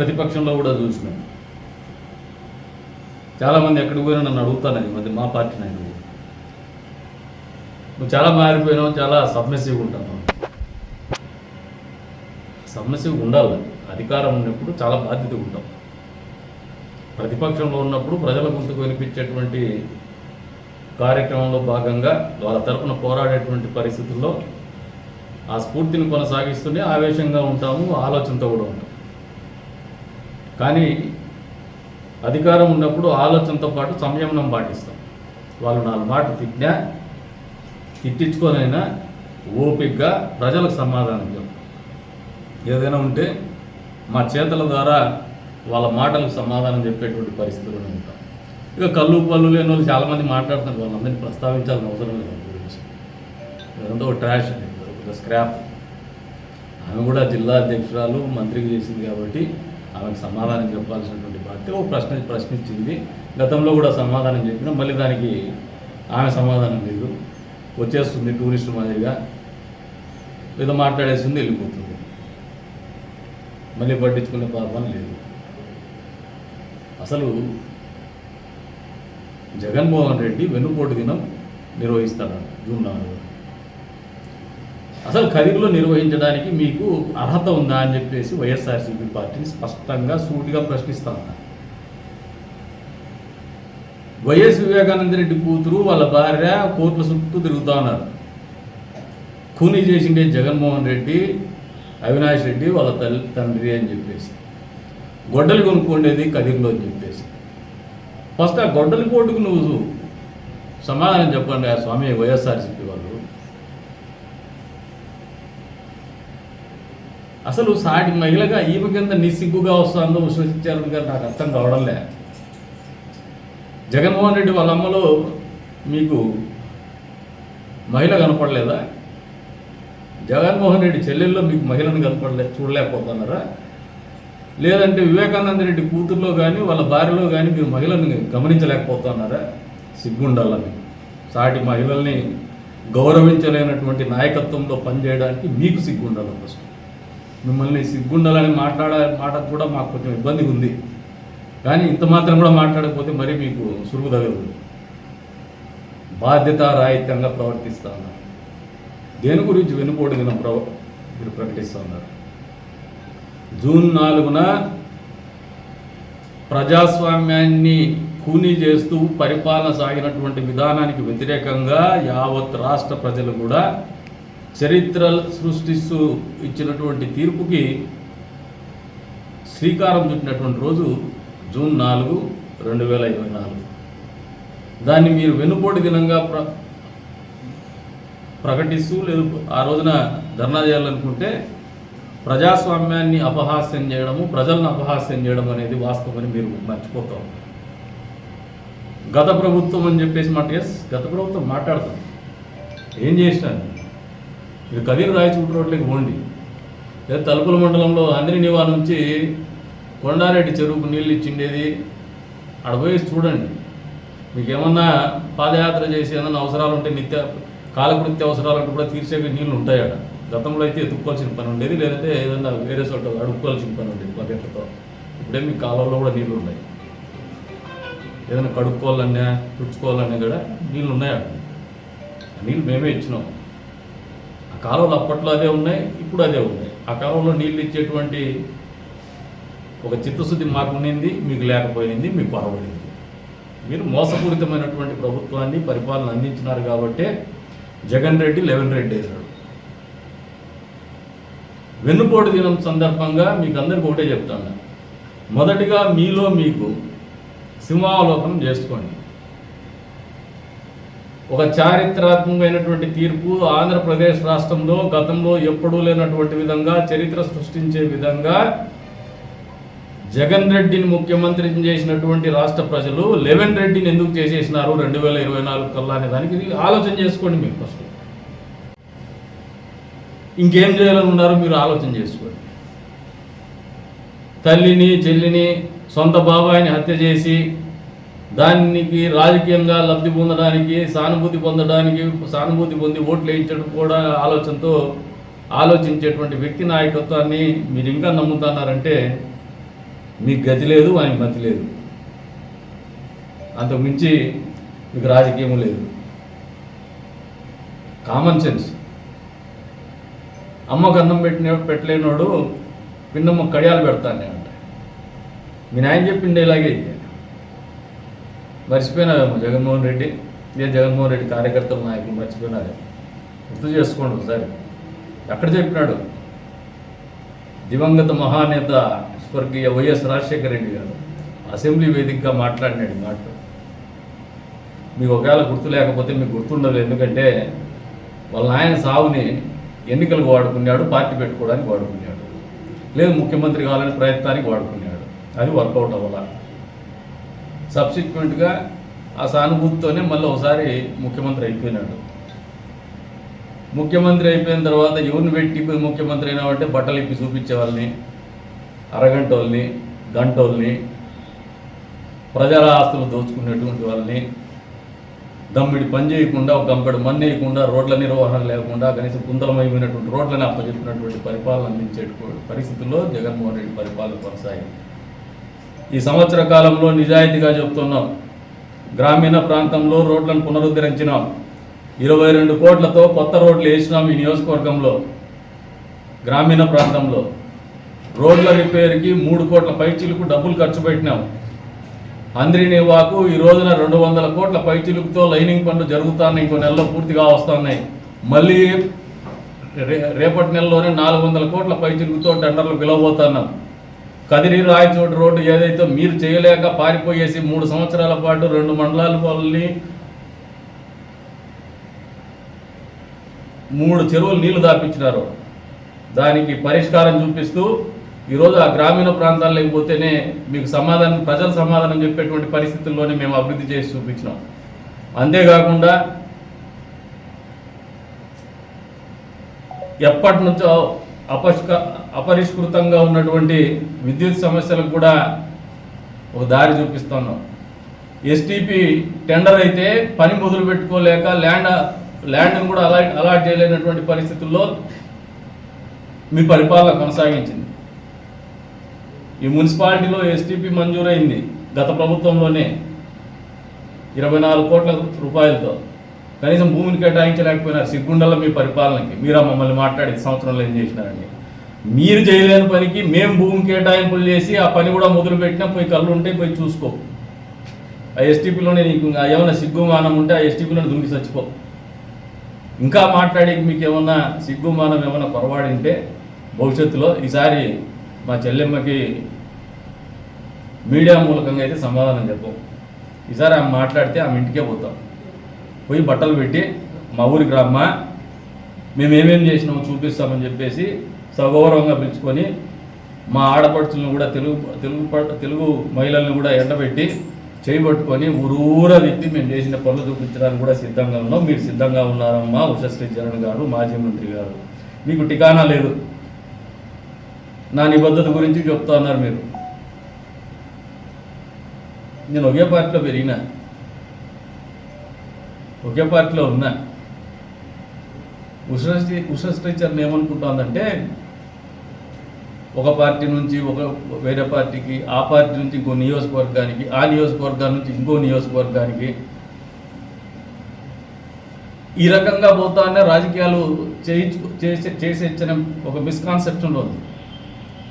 ప్రతిపక్షంలో కూడా చూసినాం. చాలామంది ఎక్కడికి పోయినా నన్ను అడుగుతానని మధ్య మా పార్టీ నాయకులు నువ్వు చాలా మారిపోయినావు చాలా సబ్మెసివ్గా ఉంటాను సబ్మెసివ్గా ఉండాలి. అధికారం ఉన్నప్పుడు చాలా బాధ్యత ఉంటాం ప్రతిపక్షంలో ఉన్నప్పుడు ప్రజల గొంతుకు వినిపించేటువంటి కార్యక్రమంలో భాగంగా వాళ్ళ తరపున పోరాడేటువంటి పరిస్థితుల్లో ఆ స్ఫూర్తిని కొనసాగిస్తూనే ఆవేశంగా ఉంటాము ఆలోచనతో కూడా ఉంటాం. కానీ అధికారం ఉన్నప్పుడు ఆలోచనతో పాటు సంయమనం పాటిస్తాం. వాళ్ళు నాలుగు మాటలు తిట్టినా తిట్టించుకోనైనా ఓపికగా ప్రజలకు సమాధానం చెప్తాం. ఏదైనా ఉంటే మా చేతల ద్వారా వాళ్ళ మాటలకు సమాధానం చెప్పేటువంటి పరిస్థితుల్లో ఉంటాం. ఇక కళ్ళు పళ్ళు లేని వాళ్ళు చాలామంది మాట్లాడుతున్నారు. వాళ్ళందరినీ ప్రస్తావించాల్సిన అవసరం లేదు వాళ్ళ గురించి. ఇదంతా ఒక ట్రాష్ ఒక స్క్రాప్ ఆమె కూడా జిల్లా అధ్యక్షురాలు మంత్రికి చేసింది కాబట్టి ఆమెకు సమాధానం చెప్పాల్సినటువంటి బాధ్యత ఒక ప్రశ్న ప్రశ్నించింది. గతంలో కూడా సమాధానం చెప్పినా మళ్ళీ దానికి ఆమె సమాధానం లేదు. వచ్చేస్తుంది టూరిస్ట్ మాదిరిగా. ఏదో మాట్లాడేస్తుంది వెళ్ళిపోతుంది. మళ్ళీ పట్టించుకునే పాపం లేదు. అసలు జగన్మోహన్ రెడ్డి వెన్నుపోటు దినం నిర్వహిస్తాడు. జూన్ నాలుగు. అసలు ఖరీదులో నిర్వహించడానికి మీకు అర్హత ఉందా అని చెప్పేసి వైఎస్ఆర్సీపీ పార్టీని స్పష్టంగా సూటిగా ప్రశ్నిస్తా. వైఎస్ వివేకానంద రెడ్డి కూతురు వాళ్ళ భార్య కోర్టుల చుట్టూ తిరుగుతూ ఉన్నారు. ఖూనీ చేసిండే జగన్మోహన్ రెడ్డి అవినాష్ రెడ్డి వాళ్ళ తల్లి తండ్రి అని చెప్పేసి. గొడ్డలు కొనుక్కుండేది కదిరిలో అని చెప్పేసి. ఫస్ట్ ఆ గొడ్డలి కోటుకు నువ్వు సమాధానం చెప్పండి ఆ స్వామి వైఎస్ఆర్సీపీ వాళ్ళు. అసలు సాటి మహిళగా ఈమె కింద నిస్సిగ్గుగా వస్తుందో విశ్వసించారు గారు నాకు అర్థం కావడంలే. జగన్మోహన్ రెడ్డి వాళ్ళ అమ్మలో మీకు మహిళ కనపడలేదా? జగన్మోహన్ రెడ్డి చెల్లెల్లో మీకు మహిళను కనపడలే చూడలేకపోతున్నారా? లేదంటే వివేకానంద రెడ్డి కూతుర్లో కానీ వాళ్ళ భార్యలో కానీ మీరు మహిళను గమనించలేకపోతున్నారా? సిగ్గుండాల మీకు. సాటి మహిళల్ని గౌరవించలేనటువంటి నాయకత్వంలో పనిచేయడానికి మీకు సిగ్గుండాలి ఫస్ట్. మిమ్మల్ని సిగ్గుండాలని మాట్లాడే మాట కూడా మాకు కొంచెం ఇబ్బంది ఉంది కానీ ఇంత మాత్రం కూడా మాట్లాడకపోతే మరీ మీకు సురుగు తగలదు. బాధ్యత రాహిత్యంగా ప్రవర్తిస్తా ఉన్నారు. దేని గురించి వెనుకోడి దినం ప్ర మీరు ప్రకటిస్తూ ఉన్నారు? జూన్ నాలుగున ప్రజాస్వామ్యాన్ని కూనీ చేస్తూ పరిపాలన సాగినటువంటి విధానానికి వ్యతిరేకంగా యావత్ రాష్ట్ర ప్రజలు కూడా చరిత్ర సృష్టిస్తూ ఇచ్చినటువంటి తీర్పుకి శ్రీకారం చుట్టినటువంటి రోజు జూన్ నాలుగు రెండు వేల ఇరవై నాలుగు. దాన్ని మీరు వెనుపోటు దినంగా ప్ర ప్రకటిస్తూ లేదు ఆ రోజున ధర్నా చేయాలనుకుంటే ప్రజాస్వామ్యాన్ని అపహాస్యం చేయడము ప్రజలను అపహాస్యం చేయడం అనేది వాస్తవమని మీరు మర్చిపోతాం గత ప్రభుత్వం అని చెప్పేసి మాట ఎస్ గత ప్రభుత్వం మాట్లాడతాం. ఏం చేసినాను మీరు కదిరి రాయచూటు రోడ్లకి పోండి. లేదా తలుపుల మండలంలో అందరి నివా నుంచి కొండారెడ్డి చెరువుకు నీళ్ళు ఇచ్చిండేది. ఆడ పోయి చూడండి. మీకు ఏమన్నా పాదయాత్ర చేసి ఏమన్నా అవసరాలు ఉంటే నిత్య కాలకృత్య అవసరాలు కూడా తీర్చే నీళ్ళు ఉంటాయి గతంలో అయితే ఎత్తుక్కోవాల్సిన పని ఉండేది. లేదంటే ఏదన్నా వేరే చోట అడుక్కోవాల్సిన పని ఉండేది బకెట్లతో ఇప్పుడే మీ కాలంలో కూడా నీళ్ళు ఉన్నాయి. ఏదైనా కడుక్కోవాలన్నా తుడుచుకోవాలన్నా కూడా నీళ్ళు ఉన్నాయా నీళ్ళు మేమే ఇచ్చినాం. కాలువలు అప్పట్లో అదే ఉన్నాయి ఇప్పుడు అదే ఉన్నాయి. ఆ కాలంలో నీళ్ళు ఇచ్చేటువంటి ఒక చిత్తశుద్ధి మాకు ఉండింది మీకు లేకపోయింది మీకు పరవడింది మీరు మోసపూరితమైనటువంటి ప్రభుత్వాన్ని పరిపాలన అందించినారు కాబట్టే జగన్ రెడ్డి లెవెన్ రెడ్డి వేశాడు వెన్నుపోటు దినం సందర్భంగా మీకు అందరికి ఒకటే చెప్తాను. మొదటిగా మీలో మీకు సింహావలోకనం చేసుకోండి. ఒక చారిత్రాత్మకమైనటువంటి తీర్పు ఆంధ్రప్రదేశ్ రాష్ట్రంలో గతంలో ఎప్పుడూ లేనటువంటి విధంగా చరిత్ర సృష్టించే విధంగా జగన్ రెడ్డిని ముఖ్యమంత్రి చేసినటువంటి రాష్ట్ర ప్రజలు లెవెన్ రెడ్డిని ఎందుకు చేసేసినారు రెండు వేల ఇరవై నాలుగు కల్లా అనే దానికి ఆలోచన చేసుకోండి మీరు ఫస్ట్. ఇంకేం చేయాలని ఉన్నారో మీరు ఆలోచన చేసుకోండి. తల్లిని చెల్లిని సొంత బాబాయిని హత్య చేసి దానికి రాజకీయంగా లబ్ధి పొందడానికి సానుభూతి పొందడానికి సానుభూతి పొంది ఓట్లు వేయించడం కూడా ఆలోచనతో ఆలోచించేటువంటి వ్యక్తి నాయకత్వాన్ని మీరు ఇంకా నమ్ముతున్నారంటే మీకు గతి లేదు ఆయనకి మతి లేదు. అంతకు మించి మీకు రాజకీయం లేదు. Common sense. అమ్మకు అన్నం పెట్టిన పెట్టలేనోడు పిన్నమ్మ కడియాలు పెడతానే అంట మీ నాయన చెప్పిండే ఇలాగే అయితే మర్చిపోయినారేమో జగన్మోహన్ రెడ్డి ఇదే జగన్మోహన్ రెడ్డి కార్యకర్తల నాయకులు మర్చిపోయినారే. గుర్తు చేసుకోండి ఒకసారి. ఎక్కడ చెప్పినాడు? దివంగత మహానేత స్వర్గీయ వైఎస్ రాజశేఖర రెడ్డి గారు. అసెంబ్లీ వేదికగా మాట్లాడినాడు మాట. మీకు ఒకవేళ గుర్తు లేకపోతే మీకు గుర్తుండదు ఎందుకంటే వాళ్ళ ఆయన సావుని ఎన్నికలకు వాడుకున్నాడు పార్టీ పెట్టుకోవడానికి వాడుకున్నాడు. లేదు ముఖ్యమంత్రి కావాలని ప్రయత్నానికి వాడుకున్నాడు. అది వర్కౌట్ అవ్వాలి? సబ్సిక్వెంట్గా ఆ సానుభూతితోనే మళ్ళీ ఒకసారి ముఖ్యమంత్రి అయిపోయినాడు. ముఖ్యమంత్రి అయిపోయిన తర్వాత ఎవరిని పెట్టి ముఖ్యమంత్రి అయినామంటే బట్టలు ఇప్పి చూపించే వాళ్ళని అరగంట వాళ్ళని గంట వాళ్ళని ప్రజల ఆస్తులు దోచుకునేటువంటి వాళ్ళని దమ్మిడి పని చేయకుండా ఒక గంపెడు మన్ను వేయకుండా రోడ్ల నిర్వహణ లేకుండా కనీసం కుందలమైపోయినటువంటి రోడ్లని అప్పచెప్పినటువంటి పరిపాలన అందించేటువంటి పరిస్థితుల్లో జగన్మోహన్ రెడ్డి పరిపాలన కొనసాగింది. ఈ సంవత్సర కాలంలో నిజాయితీగా చెప్తున్నాం. గ్రామీణ ప్రాంతంలో రోడ్లను పునరుద్ధరించినాం. ఇరవై రెండు కోట్లతో కొత్త రోడ్లు వేసినాం ఈ నియోజకవర్గంలో గ్రామీణ ప్రాంతంలో. రోడ్ల రిపేర్కి మూడు కోట్ల పైచీలకు డబ్బులు ఖర్చు పెట్టినాం. అంద్రినివాకు ఈ రోజున రెండు వందల కోట్ల పైచిలుకుతో లైనింగ్ పనులు జరుగుతున్నాయి ఇంకో నెలలో పూర్తిగా వస్తున్నాయి. మళ్ళీ రే రేపటి నెలలోనే నాలుగు వందల కోట్ల పైచిలుకుతో టెండర్లు పిలవబోతున్నాం. కదిరి రాయచోటి రోడ్డు ఏదైతే మీరు చేయలేక పారిపోయేసి మూడు సంవత్సరాల పాటు రెండు మండలాల వాళ్ళని మూడు చెరువులు నీళ్ళు దాపించినారు. దానికి పరిష్కారం చూపిస్తూ ఈరోజు ఆ గ్రామీణ ప్రాంతాల్లోకి పోతేనే మీకు సమాధానం ప్రజలు సమాధానం చెప్పేటువంటి పరిస్థితుల్లోనే మేము అభివృద్ధి చేసి చూపించినాం. అంతేకాకుండా ఎప్పటి నుంచో అపష్క అపరిష్కృతంగా ఉన్నటువంటి విద్యుత్ సమస్యలకు కూడా ఒక దారి చూపిస్తున్నాం ఎస్టీపీ టెండర్ అయితే పని మొదలు పెట్టుకోలేక ల్యాండ్ ల్యాండ్ని కూడా అలాట్ అలాట్ చేయలేనటువంటి పరిస్థితుల్లో మీ పరిపాలన కొనసాగించింది. ఈ మున్సిపాలిటీలో ఎస్టీపీ మంజూరైంది గత ప్రభుత్వంలోనే. ఇరవై నాలుగు కోట్ల రూపాయలతో. కనీసం భూమిని కేటాయించలేకపోయినారు. సిగ్గుండల మీ పరిపాలనకి. మీరా మమ్మల్ని మాట్లాడి సంవత్సరంలో ఏం చేసినారని. మీరు చేయలేని పనికి మేము భూమి కేటాయింపులు చేసి ఆ పని కూడా మొదలుపెట్టినా పోయి కళ్ళు ఉంటే పోయి చూసుకో. ఆ ఎస్టీపీలోనే నీకు ఏమైనా ఏమైనా సిగ్గుమానం ఉంటే ఆ ఎస్టీపీలోనే దుంగి చచ్చిపో. ఇంకా మాట్లాడి మీకు ఏమన్నా సిగ్గుమానం ఏమైనా పొరపాడింటే భవిష్యత్తులో ఈసారి మా చెల్లెమ్మకి మీడియా మూలకంగా అయితే సమాధానం చెప్పాం. ఈసారి ఆమె మాట్లాడితే ఆమె ఇంటికే పోతాం. పోయి బట్టలు పెట్టి మా ఊరికి రమ్మా. మేము ఏమేం చేసినామో చూపిస్తామని చెప్పేసి సగౌరవంగా పిలుచుకొని మా ఆడపడుచులను కూడా తెలుగు తెలుగు ప- తెలుగు మహిళల్ని కూడా ఎండబెట్టి చేయబట్టుకొని ఊరూర తిప్పి మేము చేసిన పనులు చూపించడానికి కూడా సిద్ధంగా ఉన్నాం. మీరు సిద్ధంగా ఉన్నారమ్మా ఉషశ్రీ చరణ్ గారు మాజీ మంత్రి గారు. మీకు టికానా లేదు. నా నిబద్ధత గురించి చెప్తా ఉన్నారు మీరు. నేను ఒకే పార్టీలో పెరిగినా ఒకే పార్టీలో ఉన్నా. ఉష ఉషశ్రీ ఏమనుకుంటుందంటే ఒక పార్టీ నుంచి ఒక వేరే పార్టీకి ఆ పార్టీ నుంచి ఇంకో నియోజకవర్గానికి ఆ నియోజకవర్గం నుంచి ఇంకో నియోజకవర్గానికి ఈ రకంగా పోతానే రాజకీయాలు చేయించు చేసే చేసేచ్చని ఒక మిస్కాన్సెప్షన్ ఉంది.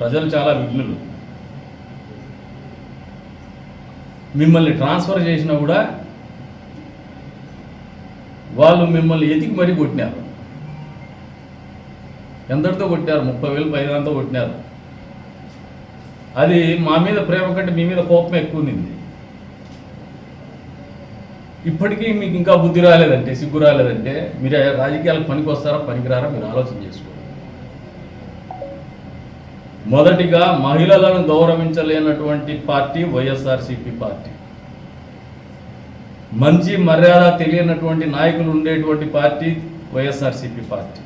ప్రజలు చాలా విఘ్నులు. మిమ్మల్ని ట్రాన్స్ఫర్ చేసినా కూడా వాళ్ళు మిమ్మల్ని ఎతికి మరీ కొట్టినారు. ఎందరితో కొట్టారు ముప్పై వేలు పైదంతో కొట్టినారు. అది మా మీద ప్రేమ కంటే మీ మీద కోపం ఎక్కువ ఉంది ఇప్పటికీ మీకు ఇంకా బుద్ధి రాలేదంటే సిగ్గు రాలేదంటే మీరు రాజకీయాలకు పనికి వస్తారా పనికిరారా మీరు ఆలోచన చేసుకోండి. మొదటిగా మహిళలను గౌరవించలేనటువంటి పార్టీ వైఎస్ఆర్సీపీ పార్టీ. మంచి మర్యాద తెలియనటువంటి నాయకులు ఉండేటువంటి పార్టీ వైఎస్ఆర్సీపీ పార్టీ.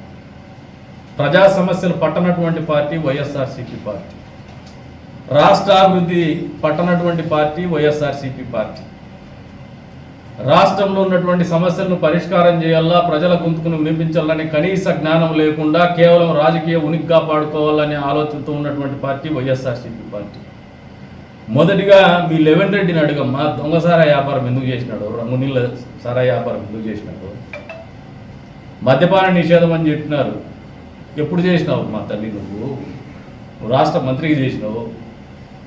ప్రజా సమస్యలు పట్టనటువంటి పార్టీ వైఎస్ఆర్సీపీ పార్టీ. రాష్ట్రాభివృద్ధి పట్టనటువంటి పార్టీ వైఎస్ఆర్సీపీ పార్టీ. రాష్ట్రంలో ఉన్నటువంటి సమస్యలను పరిష్కారం చేయాలా ప్రజల గొంతుకును వినిపించాలని కనీస జ్ఞానం లేకుండా కేవలం రాజకీయ ఉనికి కాపాడుకోవాలనే ఆలోచనతో ఉన్నటువంటి పార్టీ వైఎస్ఆర్సీపీ పార్టీ. మొదటిగా మీ లెవెన్ రెడ్డిని అడగమ్మా దొంగ సారా వ్యాపారం ఎందుకు చేసినాడు? రంగునీళ్ళ సారా వ్యాపారం ఎందుకు చేసినాడు? మద్యపాన నిషేధం అని చెప్పినారు. ఎప్పుడు చేసినావు మా తల్లి నువ్వు? రాష్ట్ర మంత్రికి చేసినావు.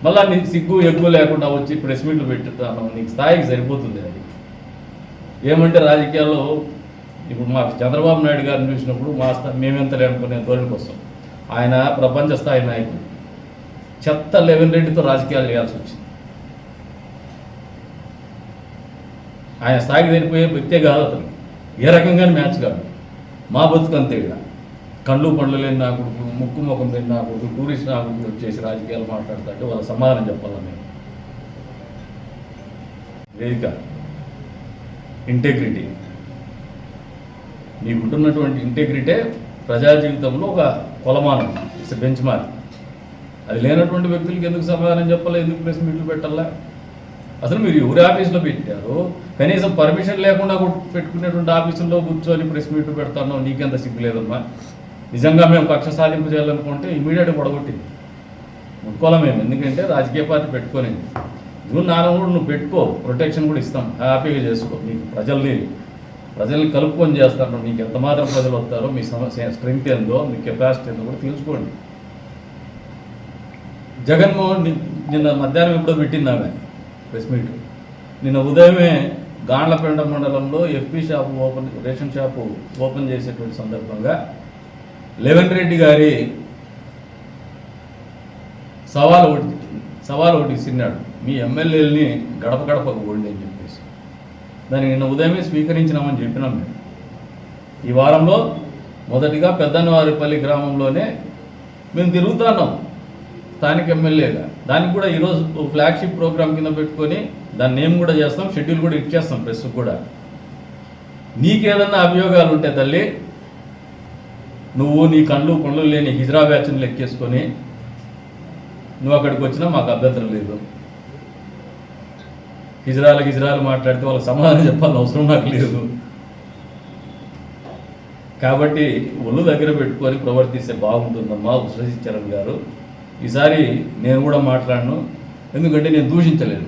మళ్ళా నీ సిగ్గు ఎగ్గు లేకుండా వచ్చి ప్రెస్ మీట్లు పెట్టుతాను నీకు స్థాయికి సరిపోతుంది అది. ఏమంటే రాజకీయాల్లో ఇప్పుడు మాకు చంద్రబాబు నాయుడు గారిని చూసినప్పుడు మా స్థా మేమెంత అనుకునే ధోరణికి వస్తాం. ఆయన ప్రపంచ స్థాయి నాయకుడు. చెత్త లెవెన్ రెడ్డితో రాజకీయాలు చేయాల్సి వచ్చింది. ఆయన స్థాయికి వెళ్ళిపోయే వ్యక్తే కాదు అతను. ఏ రకంగానే మ్యాచ్ కాదు. మా బతుకు అంతే కళ్ళు పండ్లు లేని నా కొడుకు ముక్కు ముఖం లేని నా కొడుకు టూరిస్ట్ నా కొడుకు వచ్చేసి రాజకీయాలు మాట్లాడుతుంటే వాళ్ళ సమాధానం చెప్పాలా మేము వేదిక. ఇంటెగ్రిటీ. నీకుంటున్నటువంటి ఇంటెగ్రిటే ప్రజా జీవితంలో ఒక కొలమానం. ఇట్స్ బెంచ్ మార్క్ అది లేనటువంటి వ్యక్తులకి ఎందుకు సమాధానం చెప్పలే? ఎందుకు ప్రెస్ మీట్లు పెట్టాలా? అసలు మీరు ఎవరి ఆఫీస్లో పెట్టారు? కనీసం పర్మిషన్ లేకుండా పెట్టుకునేటువంటి ఆఫీసుల్లో కూర్చొని ప్రెస్ మీట్లు పెడతాను నీకెంత సిగ్గు లేదమ్మా? నిజంగా మేము కక్ష సాధింపు చేయాలనుకుంటే ఇమీడియట్గా పొడగొట్టింది. ముట్టుకోవాలి మేము ఎందుకంటే రాజకీయ పార్టీ పెట్టుకొని జూన్ నాలుగు కూడా నువ్వు పెట్టుకో ప్రొటెక్షన్ కూడా ఇస్తాం. హ్యాపీగా చేసుకో. నీకు ప్రజల్ని ప్రజల్ని కలుపుకొని చేస్తాను. నీకు ఎంత మాత్రం ప్రజలు వస్తారో మీ సమస్య స్ట్రెంగ్త్ ఏందో మీ కెపాసిటీ ఏందో కూడా తెలుసుకోండి. జగన్మోహన్ నిన్న మధ్యాహ్నం ఎప్పుడో పెట్టింది ఆమె ప్రెస్ మీట్. నిన్న ఉదయమే గాండ్లపేంట మండలంలో FP shop open ration shop open చేసేటువంటి సందర్భంగా లెవెన్ రెడ్డి గారి సవాల్ ఒకటి సవాల్ ఒకటి ఇస్తున్నాడు మీ ఎమ్మెల్యేలని గడప గడపకు పోండి అని చెప్పేసి. దాన్ని నిన్న ఉదయమే స్వీకరించినామని చెప్పినాం మేము. ఈ వారంలో మొదటిగా పెద్దన్నవారిపల్లి గ్రామంలోనే మేము తిరుగుతున్నాం. స్థానిక ఎమ్మెల్యేగా దానికి కూడా ఈరోజు ఫ్లాగ్షిప్ ప్రోగ్రామ్ కింద పెట్టుకొని దాన్ని నేమ్ కూడా చేస్తాం షెడ్యూల్ కూడా ఇచ్చేస్తాం ప్రెస్ కూడా. నీకేదన్నా అభియోగాలు ఉంటే తల్లి నువ్వు నీ కళ్ళు పనులు లేని హిజ్రా బ్యాచ్ని లెక్కేసుకొని నువ్వు అక్కడికి వచ్చినా మాకు అభ్యంతరం లేదు. హిజ్రాలు గిజ్రాలు మాట్లాడితే వాళ్ళకి సమాధానం చెప్పాల్సిన అవసరం నాకు లేదు. కాబట్టి ఒళ్ళు దగ్గర పెట్టుకొని ప్రవర్తిస్తే బాగుంటుందమ్మా ఉషరజిచరణ్ గారు. ఈసారి నేను కూడా మాట్లాడను. ఎందుకంటే నేను దూషించలేను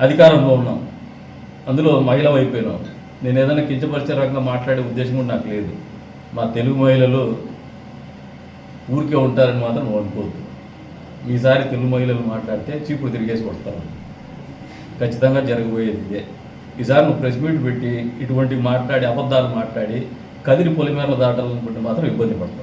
అధికారంలో ఉన్నాం. అందులో మహిళ అయిపోయినాం నేను ఏదైనా కించపరిచే రకంగా మాట్లాడే ఉద్దేశం కూడా నాకు లేదు. మా తెలుగు మహిళలు ఊరికే ఉంటారని మాత్రం అనుకోవద్దు. ఈసారి తెలుగు మహిళలు మాట్లాడితే చీపురు తిరిగేసి కొడతారు. ఖచ్చితంగా జరగబోయేది ఇదే. ఈసారి నువ్వు ప్రెస్ మీట్ పెట్టి ఇటువంటి మాట్లాడి అబద్ధాలు మాట్లాడి కదిరి పొలిమేరలు దాటాలనుకుంటే మాత్రం ఇబ్బంది పడతావు.